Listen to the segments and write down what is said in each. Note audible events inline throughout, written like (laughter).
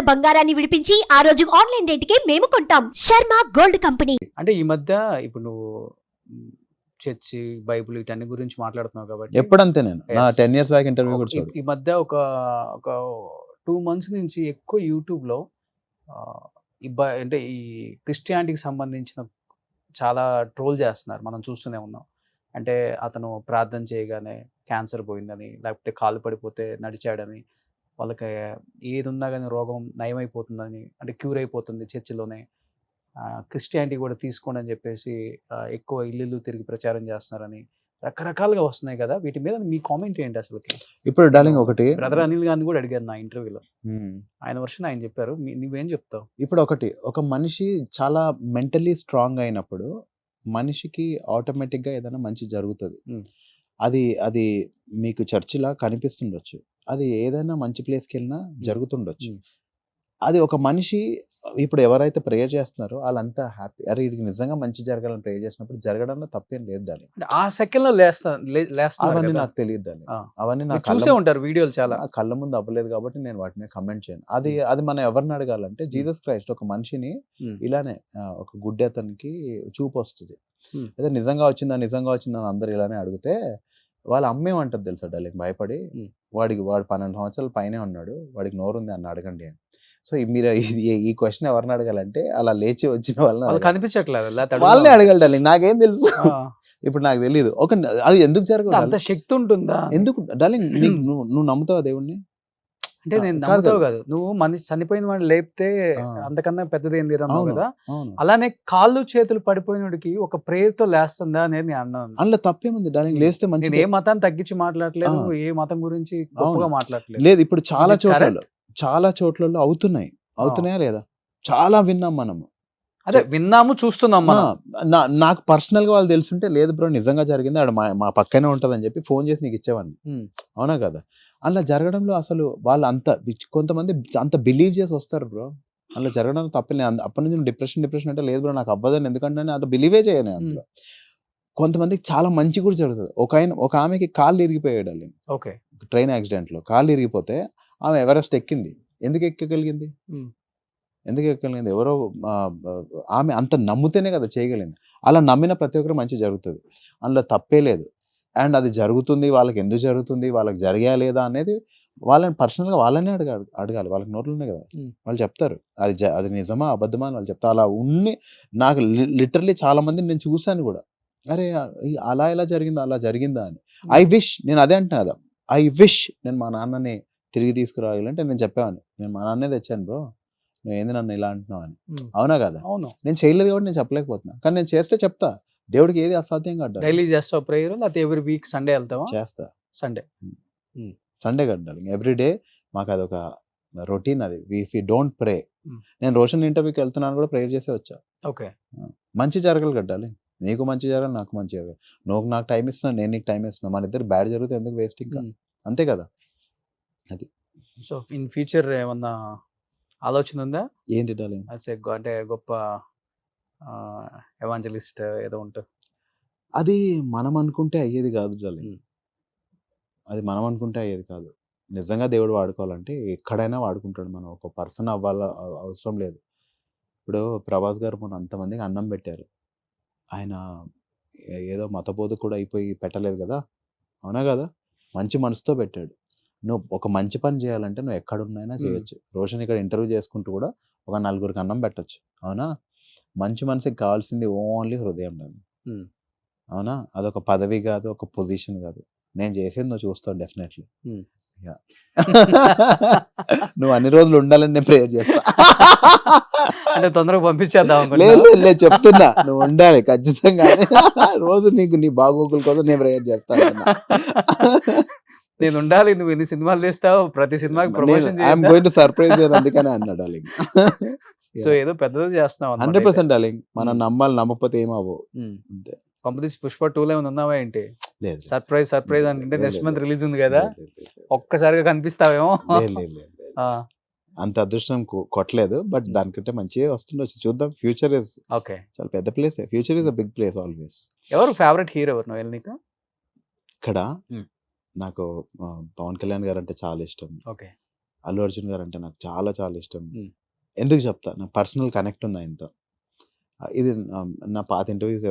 ఉన్న బంగారాన్ని విడిపించి ఆ రోజు ఆన్లైన్ రేటుకే మేము కొంటాం. Sharma gold company. అంటే ఈ మధ్య ఇప్పుడు నువ్వు చర్చి బైబిల్ వీటన్ని గురించి మాట్లాడుతున్నావు కాబట్టి ఎప్పుడంతే నేను? నా. టెన్ ఇయర్స్ బ్యాక్ ఇంటర్వ్యూ కూడా ఈ- చూడు. ఈ మధ్య ఒక ఒక టూ మంత్స్ నుంచి ఎక్కువ యూట్యూబ్లో ఈ బ- అంటే ఈ క్రిస్టియానిటీకి సంబంధించిన చాలా ట్రోల్ చేస్తున్నారు. మనం చూస్తూనే ఉన్నాం. అంటే అతను ప్రార్థన చేయగానే క్యాన్సర్ పోయిందని లేకపోతే కాలు పడిపోతే నడిచాడని వాళ్ళకి ఏది ఉన్నా కానీ రోగం నయమైపోతుందని అంటే క్యూర్ అయిపోతుంది చర్చిలోనే. క్రిస్టియానిటీ కూడా తీసుకోండి అని చెప్పేసి ఎక్కువ ఇల్లు తిరిగి ప్రచారం చేస్తున్నారని రకరకాలుగా వస్తున్నాయి కదా. వీటి మీద మీ కామెంట్ ఏంటి అసలుకి? ఇప్పుడు డార్లింగ్ ఒకటి. బ్రదర్ అనిల్ గారిని కూడా అడిగారు నా ఇంటర్వ్యూలో. ఆయన వర్షన్ ఆయన చెప్పారు. నువ్వేం చెప్తావు? ఇప్పుడు ఒకటి ఒక మనిషి చాలా మెంటలీ స్ట్రాంగ్ అయినప్పుడు మనిషికి ఆటోమేటిక్గా ఏదైనా మంచి జరుగుతుంది. అది అది మీకు చర్చిలా కనిపిస్తుండొచ్చు. అది ఏదైనా మంచి ప్లేస్కి వెళ్ళినా జరుగుతుండొచ్చు. అది ఒక మనిషి ఇప్పుడు ఎవరైతే ప్రేయర్ చేస్తున్నారో వాళ్ళంతా హ్యాపీ అరే వీడికి నిజంగా మంచి జరగాలని ప్రేయర్ చేసినప్పుడు జరగడంలో తప్పేం లేదు దాని ఆ సెకండ్లో అవన్నీ. నాకు తెలియదు దాని ఆ. అవన్నీ నాకు చూసే ఉంటారు వీడియోలు చాలా కళ్ళ ముందు అవ్వలేదు కాబట్టి నేను వాటిని కమెంట్ చేయను అది అది మనం ఎవరిని అడగాలంటే జీసస్ క్రైస్ట్ ఒక మనిషిని. ఇలానే ఒక గుడ్డి అతనికి చూపు వస్తుంది. అదే నిజంగా వచ్చిందా నిజంగా వచ్చిందా అందరు ఇలానే అడిగితే వాళ్ళ అమ్మేమంటది తెలుసా డార్లింగ్ భయపడి. వాడికి వాడు పన్నెండు సంవత్సరాల పైనే ఉన్నాడు వాడికి నోరుంది అని అడగండి అని. సో మీరు ఈ క్వశ్చన్ ఎవరిని అడగాలంటే అలా లేచి వచ్చిన వాళ్ళని. కనిపించట్లేదు వాళ్ళని. అడగాలి నాకేం తెలుసు. ఇప్పుడు నాకు తెలియదు ఒక అది ఎందుకు జరగదు అంత శక్తి ఉంటుందా? ఎందుకు? డార్లింగ్ నీకు (clears throat) నువ్వు నువ్వు నమ్ముతావా దేవుణ్ణి? అంటే నేను నమ్ముతావు కదా. నువ్వు మనిషి చనిపోయిన వాడిని లేపితే. అంతకన్నా పెద్దది ఏంది అన్నావు కదా. అలానే కాళ్ళు చేతులు పడిపోయినోడికి ఒక prayer తో లేస్తుందా అనేది నేను అన్నాను అందులో తప్పేముంది? డార్లింగ్ లేస్తే మంచిది. ఏ మతాన్ని తగ్గించి మాట్లాడలేదు. ఏ మతం గురించి గొప్పగా. మాట్లాడలేదు లేదు ఇప్పుడు చాలా it చోట్లలో చాలా చోట్లలో అవుతున్నాయి. అవుతున్నాయా లేదా? చాలా విన్నాం మనము అదే విన్నాము చూస్తున్నాం నాకు పర్సనల్గా వాళ్ళు తెలుసుంటే లేదు బ్రో నిజంగా జరిగింది ఆడ మా మా పక్కనే ఉంటదని చెప్పి ఫోన్ చేసి నీకు ఇచ్చేవాడిని. అవునా కదా? అలా జరగడంలో అసలు వాళ్ళు అంత కొంతమంది అంత బిలీవ్ చేసి వస్తారు బ్రో. అలా జరగడం తప్పలే అప్పటి నుంచి డిప్రెషన్ డిప్రెషన్ అంటే లేదు బ్రో నాకు అవ్వదని ఎందుకంటే అంత బిలీవే చేయను అందులో. కొంతమందికి చాలా మంచి కూడా జరుగుతుంది. ఒక ఆయన ఒక ఆమెకి కాళ్ళు ఇరిగిపోయాడు ఓకే. ట్రైన్ యాక్సిడెంట్లో కాళ్ళు ఇరిగిపోతే ఆమె ఎవరెస్ట్ ఎక్కింది. ఎందుకు ఎక్కగలిగింది. ఎందుకు ఎక్కగలిగింది? ఎవరో ఆమె అంత నమ్ముతేనే కదా చేయగలిగింది. అలా నమ్మిన ప్రతి ఒక్కరు మంచి జరుగుతుంది. అందులో తప్పే లేదు. అండ్ అది జరుగుతుంది వాళ్ళకి ఎందుకు జరుగుతుంది వాళ్ళకి జరిగా లేదా అనేది వాళ్ళని పర్సనల్గా వాళ్ళనే అడగా అడగాలి. వాళ్ళకి నోట్లున్నాయి కదా. వాళ్ళు చెప్తారు. అది అది నిజమా అబద్ధమా అని వాళ్ళు చెప్తారు అలా ఉన్ని నాకు లిటరలీ చాలా మందిని నేను చూశాను కూడా. అరే అలా ఎలా జరిగిందా అలా జరిగిందా అని. ఐ విష్ నేను అదే అంటున్నా కదా. ఐ విష్ నేను మా నాన్నని తిరిగి తీసుకురావాలంటే నేను చెప్పాను నేను మా నాన్నే తెచ్చాను బ్రో. నువ్వు ఏంది నన్ను ఇలా అంటున్నావు అని. అవునా కదా? అవును. నేను చేయలేదు కాబట్టి నేను చెప్పలేకపోతున్నా. కానీ నేను చేస్తే చెప్తా. దేవుడికి ఏది అసాధ్యం కట్టాలి. డైలీ చేస్తావు ప్రేయర్ లేకపోతే ఎవ్రీ వీక్ సండే వెళ్తావా? చేస్తా. సండే. సండే కట్టాలి. ఎవ్రీ డే మాకు అదొక రొటీన్ అది. If you don't pray. నేను రోషన్ ఇంటర్వ్యూకి వెళ్తున్నాను కూడా ప్రేయర్ చేసే వచ్చా. ఓకే. మంచి జరగాలి కట్టాలి. నీకు మంచి జరగాలి నాకు మంచి జరగాలి. నువ్వు నాకు టైం ఇస్తున్నా నేను నీకు టైం ఇస్తున్నా మన ఇద్దరు బ్యాడ్ జరిగితే ఎందుకు వేస్ట్ ఇంకా? Hmm. అంతే కదా. సో ఇన్ ఫ్యూచర్ ఏమన్నా ఆలోచన ఉందా ఏంటి డార్లింగ్ అంటే గొప్ప ఎవాంజలిస్ట్ ఏదో ఉంటుంది అది మనం అనుకుంటే అయ్యేది కాదు డార్లింగ్. అది మనం అనుకుంటే అయ్యేది కాదు. నిజంగా దేవుడు వాడుకోవాలంటే ఎక్కడైనా వాడుకుంటాడు మనం. ఒక పర్సన్ అవ్వాల అవ- అవసరం లేదు. ఇప్పుడు ప్రభాస్ గారు మన అంతమందికి అన్నం పెట్టారు. ఆయన ఏదో మతబోధ కూడా అయిపోయి పెట్టలేదు కదా? అవునా కదా? మంచి మనసుతో పెట్టాడు. నువ్వు ఒక మంచి పని చేయాలంటే నువ్వు ఎక్కడున్నైనా. చేయొచ్చు. రోషన్ ఇక్కడ ఇంటర్వ్యూ చేసుకుంటూ కూడా ఒక నలుగురికి అన్నం పెట్టొచ్చు. అవునా? మంచి మనసుకి కావాల్సింది ఓన్లీ హృదయం. అవునా? అదొక పదవి కాదు ఒక పొజిషన్ కాదు. నేను చేసేది నువ్వు చూస్తావు డెఫినెట్లీ. నువ్వు అన్ని రోజులు ఉండాలని నేను ప్రేయర్ చేస్తా. అంటే తొందరగా పంపించేద్దాం. లేదు, లేదు చెప్తున్నా. నువ్వు ఉండాలి ఖచ్చితంగా రోజు నీకు నీ బాగోగుల కోసం నేను ప్రేయర్ చేస్తాను నేను ఉండాలి నువ్వు ఎన్ని సినిమాలు తీస్తావు ప్రతి సినిమాకి promotion I'm going to surprise అందుకనే అన్నా డార్లింగ్. (laughs) సో ఏదో పెద్దది చేస్తున్నావు హండ్రెడ్. Percent darling. మనం. నమ్మాలి నమ్మకపోతే ఏమవ్వు ఉమ్. అంతే. పుష్ప టూ లో ఏమైనా ఉన్నావా ఏంటి? లేదు సర్ప్రైజ్ సర్ప్రైజ్ అంటే నెక్స్ట్. మంత్ రిలీజ్ ఉంది కదా. ఒక్కసారిగా కనిపిస్తావేమో? అంత అదృష్టం కొట్టలేదు బట్ దానికంటే మంచిగా వస్తుండొచ్చు. చూద్దాం. Future is okay. చాలా పెద్ద place. Future is a big place always ఎవరు ఫేవరెట్ హీరో ఎవరు నువ్వు నీకు? ఇక్కడ. నాకు పవన్ కళ్యాణ్ గారు అంటే చాలా ఇష్టం. ఓకే. అల్లు అర్జున్ గారు అంటే నాకు చాలా చాలా ఇష్టం. ఎందుకు చెప్తా? నాకు పర్సనల్ కనెక్ట్ ఉంది ఆయనతో. ఇది నా- నా పాత ఇంటర్వ్యూస్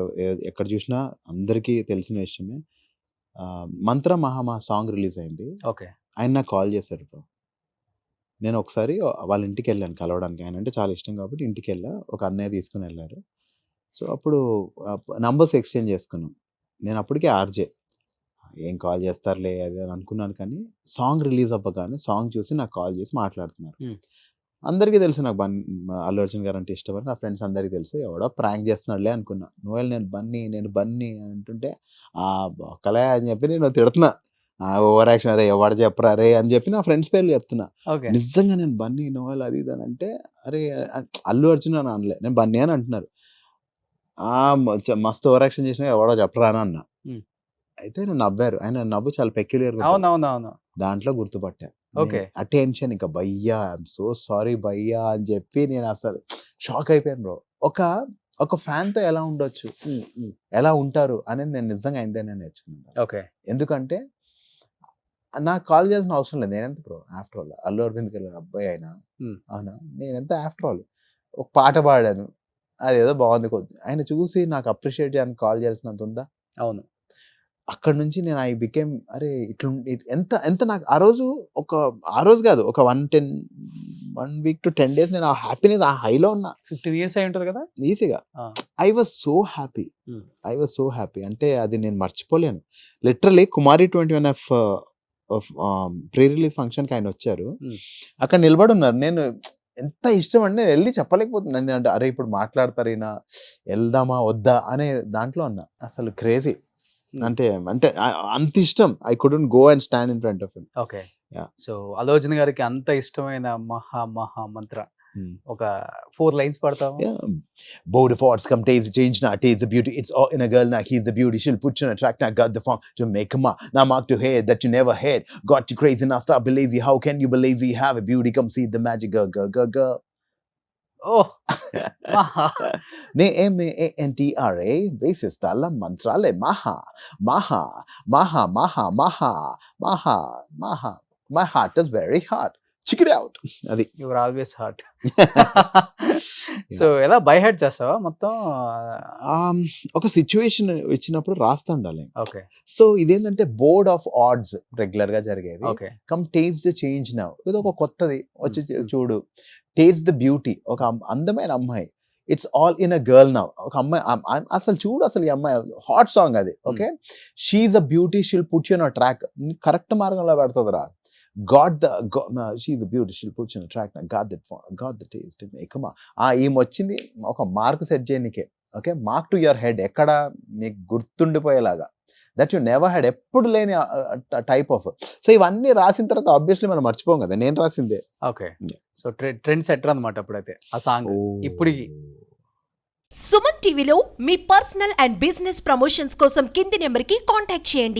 ఎక్కడ చూసినా అందరికీ తెలిసిన విషయమే. మంత్ర మహామా సాంగ్ రిలీజ్ అయింది. ఓకే. ఆయన నాకు కాల్ చేశారు బ్రో. నేను ఒకసారి వాళ్ళ ఇంటికి వెళ్ళాను కలవడానికి. ఆయన అంటే చాలా ఇష్టం కాబట్టి ఇంటికి వెళ్ళా. ఒక అన్నయ్య తీసుకుని వెళ్ళారు. సో అప్పుడు నంబర్స్ ఎక్స్చేంజ్ చేసుకున్నాం. నేను అప్పటికే ఆర్జే. ఏం కాల్ చేస్తారులే అది అని అనుకున్నాను కానీ సాంగ్ రిలీజ్ అవ్వగానే సాంగ్ చూసి నాకు కాల్ చేసి మాట్లాడుతున్నారు. అందరికీ తెలుసు నాకు బన్ అల్లు అర్జున్ గారు అంటే ఇష్టం అని నా ఫ్రెండ్స్ అందరికీ తెలుసు. ఎవడో ప్రాంక్ చేస్తున్నాడులే అనుకున్నా. నువ్వు నేను బన్నీ నేను బన్నీ అంటుంటే ఆ కలయ అని చెప్పి నేను తిడుతున్నా. ఓవర్ యాక్షన్ అరే ఎవడు చెప్పరా రే అని చెప్పి నా ఫ్రెండ్స్ పేర్లు చెప్తున్నా. నిజంగా నేను బన్నీ నోవెల్ అది ఇది అని అంటే అరే అల్లు అర్జున్ అని అనలే నేను బన్నీ అని అంటున్నారు. మస్తు ఓవర్ యాక్షన్ చేసినా ఎవడో చెప్పరా అని అన్నా. అయితే నేను నవ్వారు. ఆయన నవ్వు చాలా పెక్యులర్ అవును అవును అవును దాంట్లో గుర్తుపట్టా. Okay. అటెన్షన్ ఇంకా భయ్యా ఐఎమ్ సో సారీ భయ్యా అని చెప్పి నేను అసలు షాక్ అయిపోయాను బ్రో ఒక ఒక ఫ్యాన్తో ఎలా ఉండొచ్చు? ఎలా ఉంటారు అనేది నేను నిజంగా అయిందే నేర్చుకున్నాను ఓకే. ఎందుకంటే నాకు కాల్ చేయాల్సిన అవసరం లేదు. నేనెంత బ్రో ఆఫ్టర్ ఆల్ అల్లు అరవింద్కి వెళ్ళిన అబ్బాయి అయినా. అవునా? నేనెంత ఆఫ్టర్ ఆల్ ఒక పాట పాడాను. అదేదో బాగుంది కొద్ది. ఆయన చూసి నాకు అప్రిషియేట్ చేయడానికి కాల్ చేయాల్సినంత ఉందా? అవును. అక్కడ నుంచి నేను ఐ బికేమ్ అరే ఇట్లా ఎంత ఎంత నాకు ఆ రోజు ఒక ఆ రోజు కాదు ఒక one ten one week two ten days నేను ఆ హ్యాపీనెస్ ఆ హైలో ఉన్నా. ఫిఫ్టీన్ ఇయర్స్ అయి ఉంటుంది కదా? ఈజీగా. I was so happy. I was so happy. అంటే అది నేను మర్చిపోలేను. Literally Kumari twenty one F pre release ఫంక్షన్కి ఆయన వచ్చారు. అక్కడ నిలబడి ఉన్నారు నేను ఎంత ఇష్టం అంటే నేను వెళ్ళి చెప్పలేకపోతున్నాను నేను అంటే అరే ఇప్పుడు మాట్లాడతారు ఈయన వెళ్దామా వద్దా? అనే దాంట్లో ఉన్నా. అసలు క్రేజీ. Hmm. అంటే అంటే అంత ఇష్టం. I couldn't go and stand in front of him okay so అలోచన గారికి అంత ఇష్టమైన మహా మహా మంత్ర. ఒక ఫోర్ లైన్స్ పడతాం board of arts come taste change నా taste the beauty it's all in a girl నా he's the beauty she'll put chin attract నా got the form to make మా నా mark to head that you never head got to craze in అస్టా బిలేజీ how can you బిలేజీ have a beauty come see the magic గ గ గ గ Oh, (laughs) maha. Ne M A N T R A. basis dala mantrale maha, maha, maha, maha, maha, maha. My heart is very hot. Check it out. అది. Your always heart so ఎలా by head చేస్తావా? మొత్తం ఒక situation ఇచ్చినప్పుడు రాస్తా ఉండాలి. Okay so ఇదేంటంటే board of ఆర్డ్స్ రెగ్యులర్గా జరిగేవి okay come taste the change now ఇది ఒక కొత్తది. వచ్చి చూ- Mm. చూడు. టేస్ట్ ద బ్యూటీ ఒక అందమైన అమ్మాయి. It's all in a girl now ఒక అమ్మాయి అమ్- అమ్- అసలు చూడు అసలు ఈ అమ్మాయి. హాట్ సాంగ్ అది. Okay she a beauty she'll put you track correct మార్గంలో పెడుతుందిరా. God the she the beauty she'll you track god the god the taste ఆ ఈమె వచ్చింది? ఒక mark set చేయనికే okay? Mark to your head. ఎక్కడ? నీకు గుర్తుండిపోయేలాగా. That you never head ఎప్పుడు లేని టైప్ ఆఫ్. సో ఇవన్నీ రాసిన తర్వాత ఆబ్వియస్లీ మనం మర్చిపోం కదా. నేను రాసిందే. ఓకే. సో ట్రెండ్ సెటర్ అనమాట అప్పుడైతే. ఆ సాంగ్. ఇప్పుడికి. సుమన్ టీవీలో మీ పర్సనల్ అండ్ బిజినెస్ ప్రమోషన్స్ కోసం కింది నెంబర్కి కాంటాక్ట్ చేయండి.